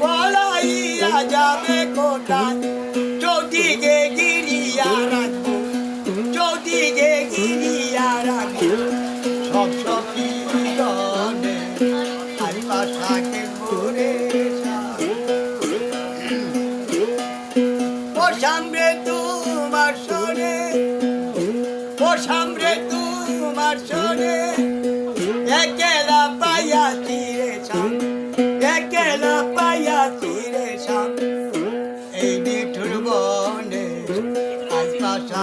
পলাইয়া যাবে কোথায় চৌদিকে গিরিয়া রাখব চৌদিকে গিরিয়া রাখব সব সখী গনে আর বাসাকে মোরে ও সামনে তোমার সরে ও সামনে তোমার সরে একলা এই নিঠুর বনে আজ পাশা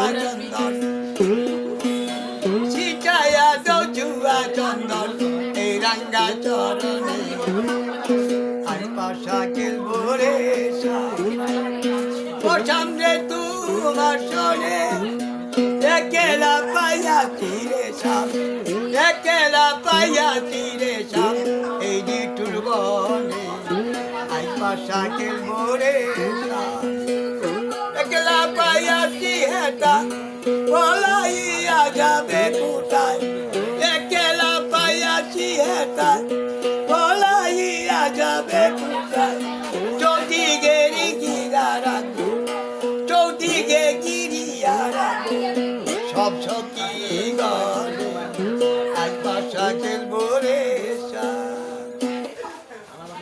চন্দন ছিটায়া দো জুয়া চন্দন এই রাঙ্গা চরণে আর পাশা খেলব রে ও সামনে তোমার শোনে একলা পাইয়া তীরে সাপ একলা পাইয়া তীরে সাপ এই নিঠুর বনে একলা পাইয়া তিহেটা পলাইয়া যাবে কোথায়? একলা পাইয়া তিহেটা পলাইয়া যাবে কোথায়? যদি গেরি রাখব, চৌদিকে গিরিয়া রাখব। সব সখী